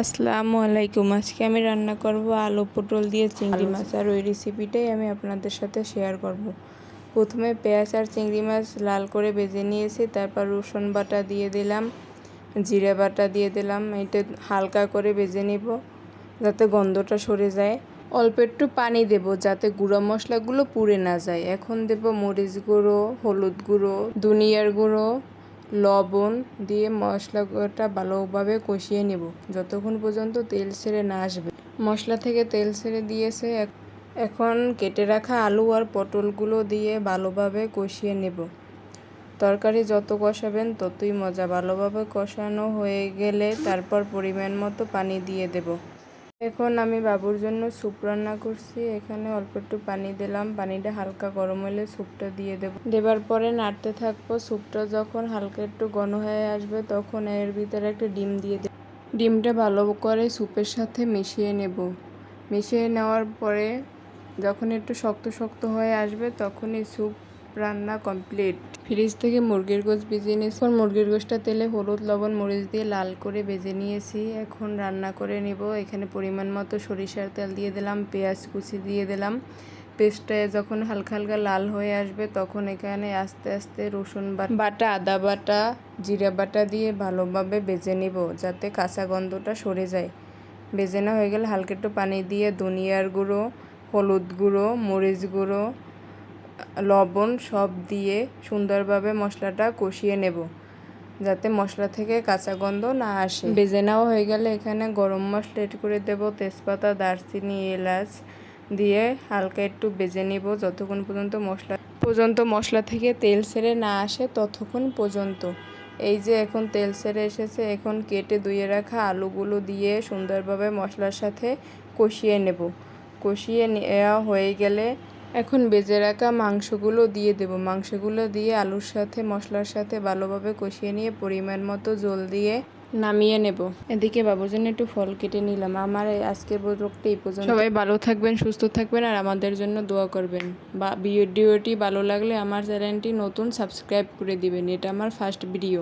আসসালামু আলাইকুম। আজকে আমি রান্না করব আলু পটল দিয়ে চিংড়ি মাছ আর ওই রেসিপিটাই আমি আপনাদের সাথে শেয়ার করব। প্রথমে পেঁয়াজ আর চিংড়ি মাছ লাল করে ভেজে নিয়েছি তারপর রসুন বাটা দিয়ে দিলাম জিরে বাটা দিয়ে দিলাম এটা হালকা করে ভেজে নিব যাতে গন্ধটা সরে যায়। অল্প একটু পানি দেব যাতে গুঁড়ো মশলাগুলো পুড়ে না যায়। এখন দেব মরিচ গুঁড়ো হলুদ গুঁড়ো দুনিয়ার গুঁড়ো লবণ দিয়ে মশলাটা ভালোভাবে কষিয়ে নেব। যতক্ষণ পর্যন্ত তেল ছেড়ে না আসবে। মশলা থেকে তেল ছেড়ে দিয়েছে এখন কেটে রাখা আলু আর পটলগুলো দিয়ে ভালোভাবে কষিয়ে নেব। তরকারি যত কষাবেন ততই মজা। ভালোভাবে কষানো হয়ে গেলে তারপর পরিমাণ মতো পানি দিয়ে দেব। এখন আমি বাবুর জন্য স্যুপ রান্না করছি। এখানে অল্প একটু পানি দিলাম। পানিটা হালকা গরম হলে স্যুপটা দিয়ে দেব। দেবার পরে নাড়তে থাকব। স্যুপটা যখন হালকা একটু ঘন হয়ে আসবে তখন এর ভিতরে একটা ডিম দিয়ে দেব। ডিমটা ভালো করে স্যুপের সাথে মিশিয়ে নেব। মিশিয়ে নেওয়ার পরে যখন একটু শক্ত শক্ত হয়ে আসবে তখনই স্যুপ রান্না কমপ্লিট। ফ্রিজ থেকে মুরগির গোশ ভিজিয়ে নিয়েছি। এখন মুরগির গোশটা তেলে হলুদ, লবণ, মরিচ দিয়ে লাল করে ভেজে নিয়েছি। এখন রান্না করে নিব। এখানে পরিমাণ মতো সরিষার তেল দিয়ে দিলাম, পেঁয়াজ কুচি দিয়ে দিলাম। পেস্টটা যখন হালকা হালকা লাল হয়ে আসবে, তখন এখানে আস্তে আস্তে রসুন বাটা আদা বাটা, জিরা বাটা দিয়ে ভালোভাবে বেজে নিব, যাতে কাঁচা গন্ধটা সরে যায়। বেজে না হয়ে গেলে হালকা একটু পানি দিয়ে ধনিয়ার গুঁড়ো, হলুদ গুঁড়ো, মরিচ গুঁড়ো লবণ সব দিয়ে সুন্দরভাবে মশলাটা কষিয়ে নেব, যাতে মশলা থেকে কাঁচা গন্ধ না আসে। ভেজে নেওয়া হয়ে গেলে এখানে গরম মশলা এড করে দেব, তেজপাতা, দারচিনি, এলাচ দিয়ে হালকা একটু বেজে নিব যতক্ষণ পর্যন্ত মশলা পর্যন্ত মশলা থেকে তেল ছেড়ে না আসে ততক্ষণ পর্যন্ত। এই যে এখন তেল ছেড়ে এসেছে, এখন কেটে ধুয়ে রাখা আলুগুলো দিয়ে সুন্দরভাবে মশলার সাথে কষিয়ে নেব। কষিয়ে নেওয়া হয়ে গেলে এখন বেজে রাখা মাংসগুলো দিয়ে দেব। মাংসগুলো দিয়ে আলুর সাথে, মশলার সাথে ভালোভাবে কষিয়ে নিয়ে পরিমাণ মতো জল দিয়ে নামিয়ে নেব। এদিকে বাবুর জন্য একটু ফল কেটে নিলাম। আমার আজকের ব্লগটা এই পর্যন্ত। সবাই ভালো থাকবেন, সুস্থ থাকবেন আর আমাদের জন্য দোয়া করবেন। বা ভিডিওটি ভালো লাগলে আমার চ্যানেলটি নতুন সাবস্ক্রাইব করে দিবেন। এটা আমার ফার্স্ট ভিডিও